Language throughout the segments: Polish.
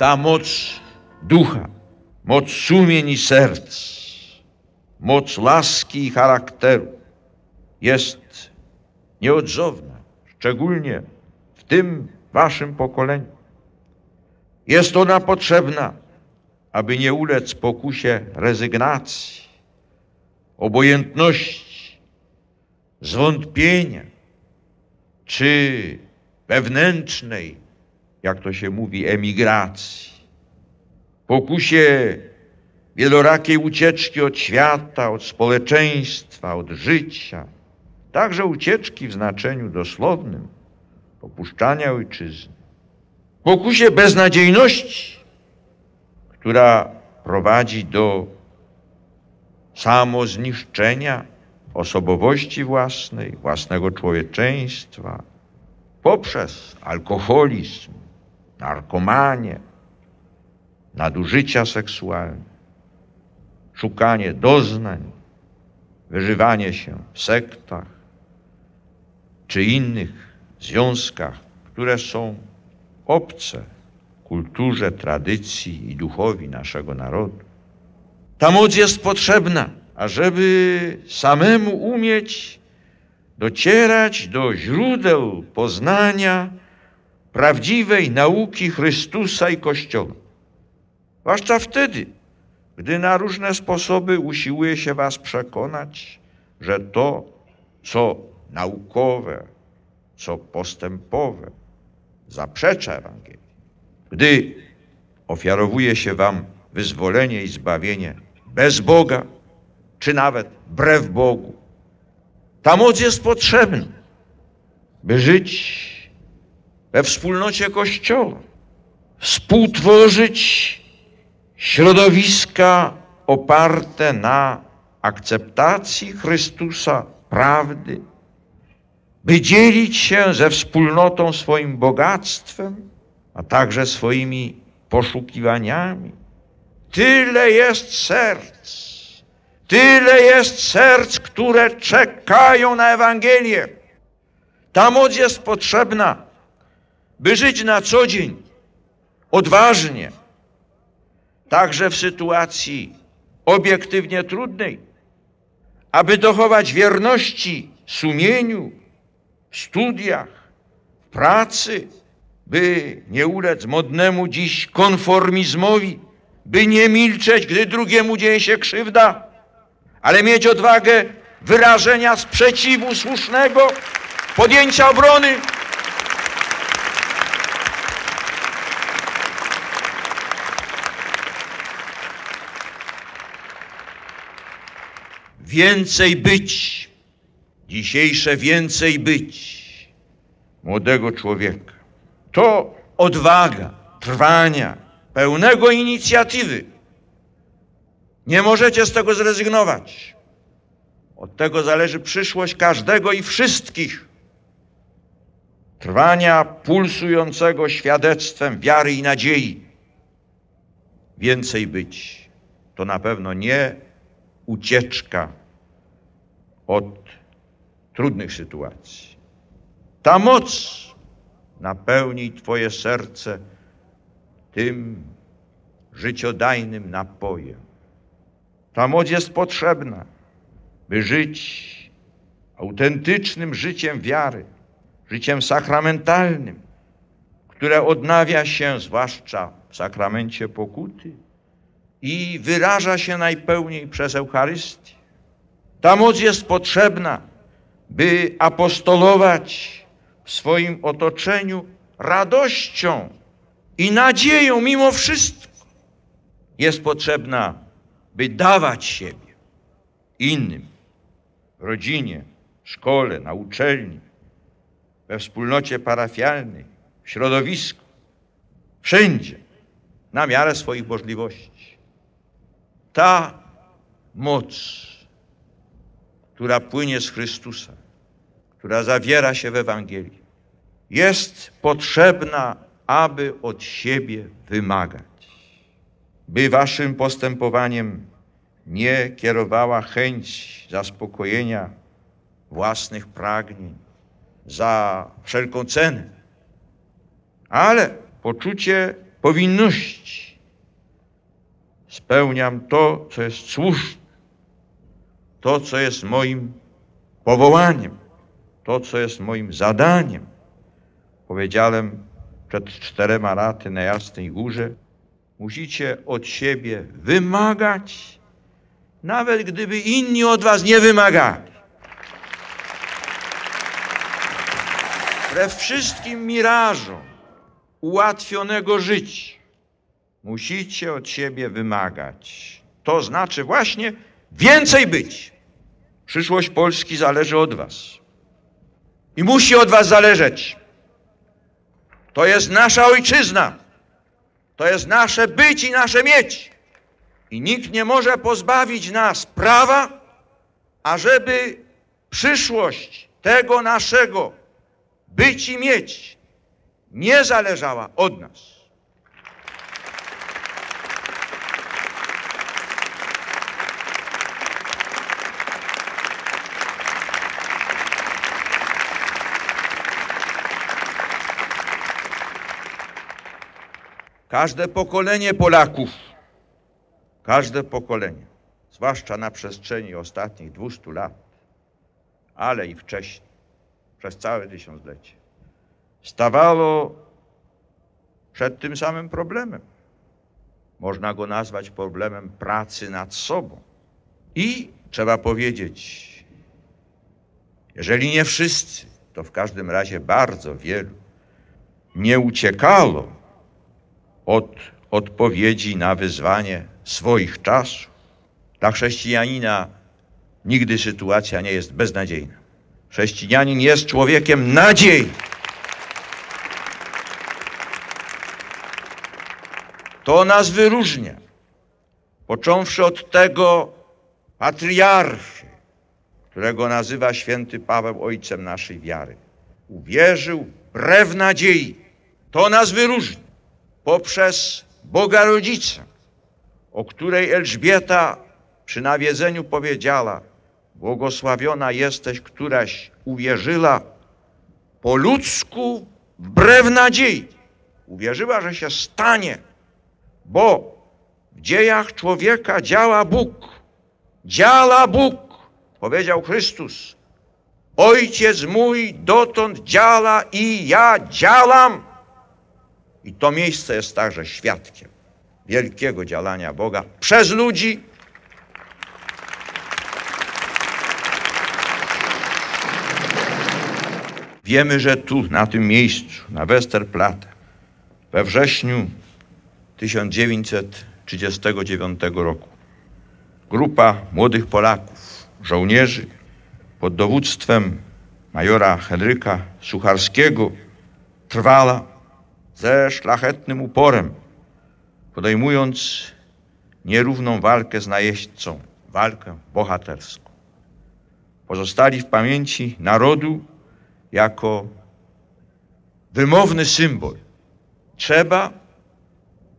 Ta moc ducha, moc sumień i serc, moc laski i charakteru jest nieodzowna, szczególnie w tym waszym pokoleniu. Jest ona potrzebna, aby nie ulec pokusie rezygnacji, obojętności, zwątpienia czy wewnętrznej, jak to się mówi, emigracji, pokusie wielorakiej ucieczki od świata, od społeczeństwa, od życia, także ucieczki w znaczeniu dosłownym, opuszczania ojczyzny, pokusie beznadziejności, która prowadzi do samozniszczenia osobowości własnej, własnego człowieczeństwa, poprzez alkoholizm, narkomanię, nadużycia seksualne, szukanie doznań, wyżywanie się w sektach czy innych związkach, które są obce kulturze, tradycji i duchowi naszego narodu. Ta moc jest potrzebna, ażeby samemu umieć docierać do źródeł poznania prawdziwej nauki Chrystusa i Kościoła. Zwłaszcza wtedy, gdy na różne sposoby usiłuje się Was przekonać, że to, co naukowe, co postępowe, zaprzecza Ewangelii. Gdy ofiarowuje się Wam wyzwolenie i zbawienie bez Boga, czy nawet wbrew Bogu, ta moc jest potrzebna, by żyć we wspólnocie Kościoła, współtworzyć środowiska oparte na akceptacji Chrystusa, prawdy, by dzielić się ze wspólnotą swoim bogactwem, a także swoimi poszukiwaniami. Tyle jest serc, tyle jest serc, które czekają na Ewangelię. Ta moc jest potrzebna, by żyć na co dzień odważnie, także w sytuacji obiektywnie trudnej, aby dochować wierności sumieniu, w studiach, w pracy, by nie ulec modnemu dziś konformizmowi, by nie milczeć, gdy drugiemu dzieje się krzywda, ale mieć odwagę wyrażenia sprzeciwu słusznego, podjęcia obrony. Więcej być, dzisiejsze więcej być młodego człowieka. To odwaga, trwania, pełnego inicjatywy. Nie możecie z tego zrezygnować. Od tego zależy przyszłość każdego i wszystkich. Trwania pulsującego świadectwem wiary i nadziei. Więcej być to na pewno nie ucieczka od trudnych sytuacji. Ta moc napełni Twoje serce tym życiodajnym napojem. Ta moc jest potrzebna, by żyć autentycznym życiem wiary, życiem sakramentalnym, które odnawia się zwłaszcza w sakramencie pokuty i wyraża się najpełniej przez Eucharystię. Ta moc jest potrzebna, by apostolować w swoim otoczeniu radością i nadzieją mimo wszystko. Jest potrzebna, by dawać siebie innym, w rodzinie, w szkole, na uczelni, we wspólnocie parafialnej, w środowisku, wszędzie, na miarę swoich możliwości. Ta moc, która płynie z Chrystusa, która zawiera się w Ewangelii, jest potrzebna, aby od siebie wymagać, by waszym postępowaniem nie kierowała chęć zaspokojenia własnych pragnień za wszelką cenę, ale poczucie powinności. Spełniam to, co jest słuszne, to, co jest moim powołaniem, to, co jest moim zadaniem. Powiedziałem przed czterema laty na Jasnej Górze, musicie od siebie wymagać, nawet gdyby inni od was nie wymagali. Wbrew wszystkim mirażom ułatwionego życia musicie od siebie wymagać. To znaczy właśnie więcej być. Przyszłość Polski zależy od was. I musi od was zależeć. To jest nasza ojczyzna. To jest nasze być i nasze mieć. I nikt nie może pozbawić nas prawa, ażeby przyszłość tego naszego być i mieć nie zależała od nas. Każde pokolenie Polaków, każde pokolenie, zwłaszcza na przestrzeni ostatnich 200 lat, ale i wcześniej, przez całe tysiąclecie, stawało przed tym samym problemem. Można go nazwać problemem pracy nad sobą. I trzeba powiedzieć, jeżeli nie wszyscy, to w każdym razie bardzo wielu, nie uciekało od odpowiedzi na wyzwanie swoich czasów. Dla chrześcijanina nigdy sytuacja nie jest beznadziejna. Chrześcijanin jest człowiekiem nadziei. To nas wyróżnia. Począwszy od tego patriarchy, którego nazywa święty Paweł ojcem naszej wiary. Uwierzył wbrew nadziei. To nas wyróżnia. Poprzez Boga Rodzica, o której Elżbieta przy nawiedzeniu powiedziała: Błogosławiona jesteś, któraś uwierzyła po ludzku wbrew nadziei. Uwierzyła, że się stanie, bo w dziejach człowieka działa Bóg. Działa Bóg, powiedział Chrystus. Ojciec mój dotąd działa i ja działam. I to miejsce jest także świadkiem wielkiego działania Boga przez ludzi. Wiemy, że tu, na tym miejscu, na Westerplatte, we wrześniu 1939 roku, grupa młodych Polaków, żołnierzy pod dowództwem majora Henryka Sucharskiego trwała ze szlachetnym uporem, podejmując nierówną walkę z najeźdźcą, walkę bohaterską. Pozostali w pamięci narodu jako wymowny symbol. Trzeba,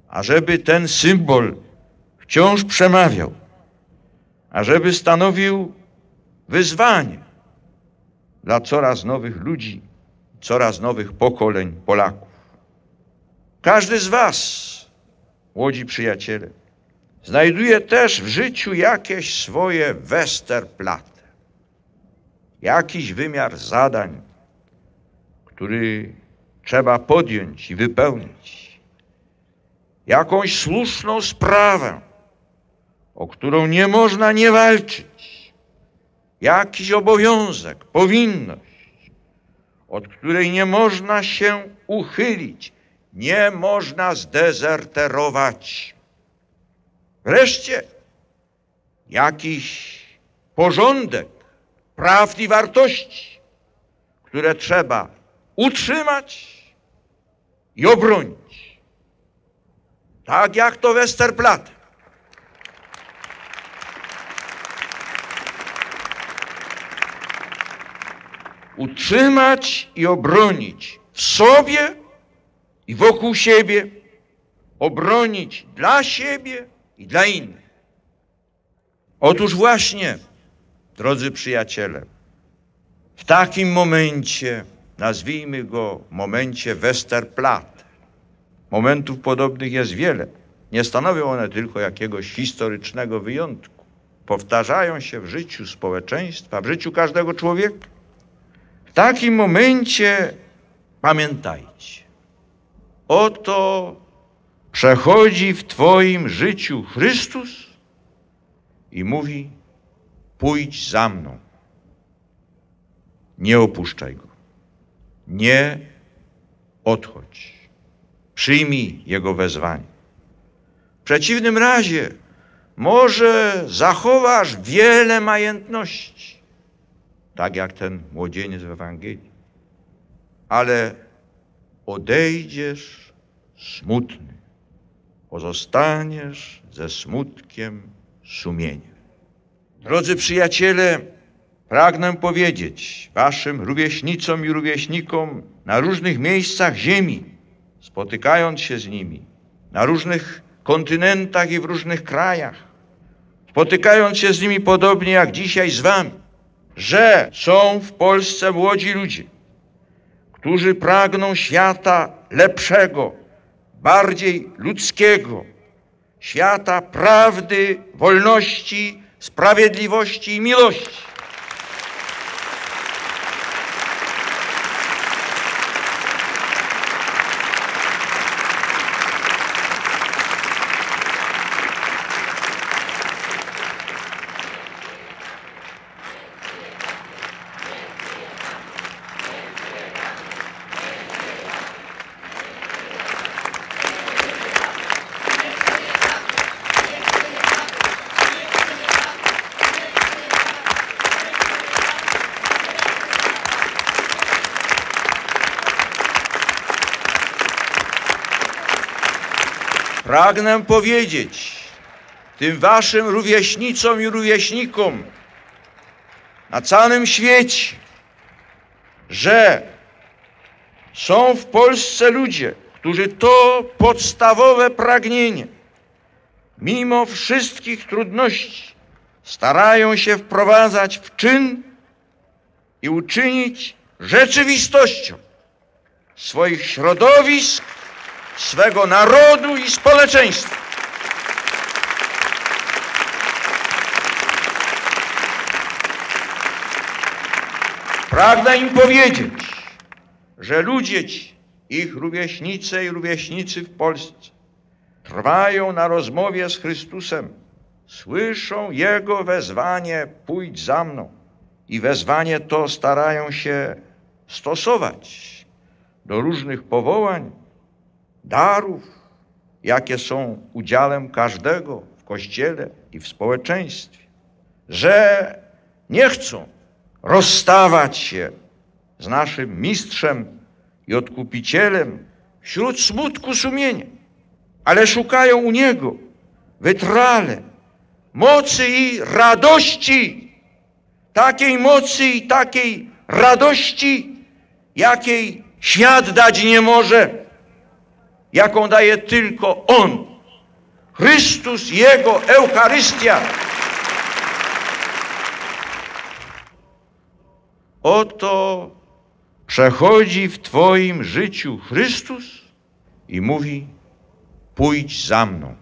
ażeby ten symbol wciąż przemawiał, ażeby stanowił wyzwanie dla coraz nowych ludzi, coraz nowych pokoleń Polaków. Każdy z Was, młodzi przyjaciele, znajduje też w życiu jakieś swoje Westerplatte, jakiś wymiar zadań, który trzeba podjąć i wypełnić, jakąś słuszną sprawę, o którą nie można nie walczyć, jakiś obowiązek, powinność, od której nie można się uchylić, nie można zdezerterować. Wreszcie jakiś porządek praw i wartości, które trzeba utrzymać i obronić. Tak jak to Westerplatte. Utrzymać i obronić w sobie i wokół siebie, obronić dla siebie i dla innych. Otóż właśnie, drodzy przyjaciele, w takim momencie, nazwijmy go momencie Westerplatte, momentów podobnych jest wiele. Nie stanowią one tylko jakiegoś historycznego wyjątku. Powtarzają się w życiu społeczeństwa, w życiu każdego człowieka. W takim momencie pamiętajcie, oto przechodzi w Twoim życiu Chrystus i mówi: Pójdź za mną. Nie opuszczaj go. Nie odchodź. Przyjmij jego wezwanie. W przeciwnym razie może zachowasz wiele majętności, tak jak ten młodzieniec w Ewangelii, ale odejdziesz smutny, pozostaniesz ze smutkiem sumienia. Drodzy przyjaciele, pragnę powiedzieć waszym rówieśnicom i rówieśnikom na różnych miejscach ziemi, spotykając się z nimi, na różnych kontynentach i w różnych krajach, spotykając się z nimi podobnie jak dzisiaj z wami, że są w Polsce młodzi ludzie, którzy pragną świata lepszego, bardziej ludzkiego, świata prawdy, wolności, sprawiedliwości i miłości. Pragnę powiedzieć tym waszym rówieśnicom i rówieśnikom na całym świecie, że są w Polsce ludzie, którzy to podstawowe pragnienie, mimo wszystkich trudności, starają się wprowadzać w czyn i uczynić rzeczywistością swoich środowisk, swego narodu i społeczeństwa. Pragnę im powiedzieć, że ludzie ci, ich rówieśnice i rówieśnicy w Polsce, trwają na rozmowie z Chrystusem, słyszą Jego wezwanie, pójdź za mną. I wezwanie to starają się stosować do różnych powołań, darów, jakie są udziałem każdego w kościele i w społeczeństwie, że nie chcą rozstawać się z naszym mistrzem i odkupicielem wśród smutku sumienia, ale szukają u Niego wytrale mocy i radości, takiej mocy i takiej radości, jakiej świat dać nie może jaką daje tylko On. Chrystus, Jego Eucharystia. Oto przechodzi w Twoim życiu Chrystus i mówi: Pójdź za mną.